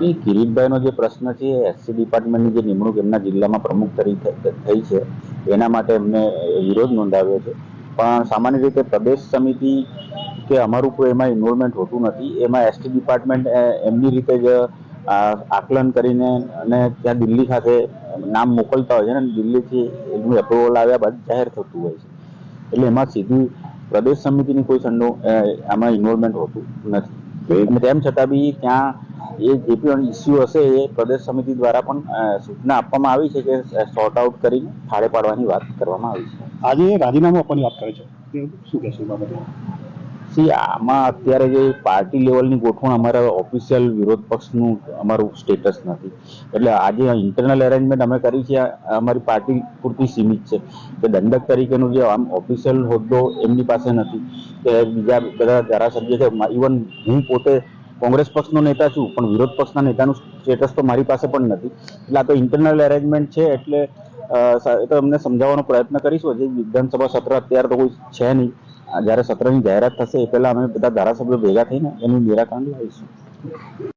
કિરીટભાઈનો જે પ્રશ્ન છે એસસી ડિપાર્ટમેન્ટની જે નિમણૂક એમના જિલ્લામાં પ્રમુખ તરીકે થઈ છે. એના માટે એમને વિરોધ નોંધાવ્યો છે. પણ સામાન્ય રીતે પ્રદેશ સમિતિ કે અમારું કોઈ એમાં ઇન્વોલ્વમેન્ટ હોતું નથી. એમાં એસટી ડિપાર્ટમેન્ટ એમની રીતે જ આકલન કરીને અને ત્યાં દિલ્હી ખાતે નામ મોકલતા હોય છે ને, દિલ્હીથી એનું એપ્રુવલ આવ્યા બાદ જાહેર થતું હોય છે. એટલે એમાં સીધું પ્રદેશ સમિતિની કોઈ સંડો આમાં ઇન્વોલ્વમેન્ટ હોતું નથી. અને તેમ છતાં બી ત્યાં એ જે પણ ઇસ્યુ હશે એ પ્રદેશ સમિતિ દ્વારા પણ સૂચના આપવામાં આવી છે કે સોર્ટ આઉટ કરીને થાળે પાડવાની વાત કરવામાં આવી છે. આજે રાજીનામું આપવાની વાત કરે છે. શું કહેશો એ બાબતે? સી આમાં અત્યારે જે પાર્ટી લેવલની ગોઠવણ અમારા ઓફિશિયલ વિરોધ પક્ષનું અમારું સ્ટેટસ નથી. એટલે આજે ઇન્ટરનલ એરેન્જમેન્ટ અમે કરી છે અમારી પાર્ટી પૂરતી સીમિત છે. કે દંડક તરીકેનું જે આમ ઓફિશિયલ હોદ્દો એમની પાસે નથી. કે બીજા બધા ધારાસભ્ય છે ઇવન હું પોતે કોંગ્રેસ પક્ષનો નેતા છું, પણ વિરોધ પક્ષના નેતાનું સ્ટેટસ તો મારી પાસે પણ નથી. એટલે આ તો ઇન્ટરનલ એરેન્જમેન્ટ છે, એટલે એ તો અમને સમજાવવાનો પ્રયત્ન કરીશું. હજી વિધાનસભા સત્ર અત્યારે તો કોઈ છે નહીં. જ્યારે સત્રની જાહેરાત થશે, એ પહેલાં અમે બધા ધારાસભ્યો ભેગા થઈને એનું નિરાકરણ લાવીશું.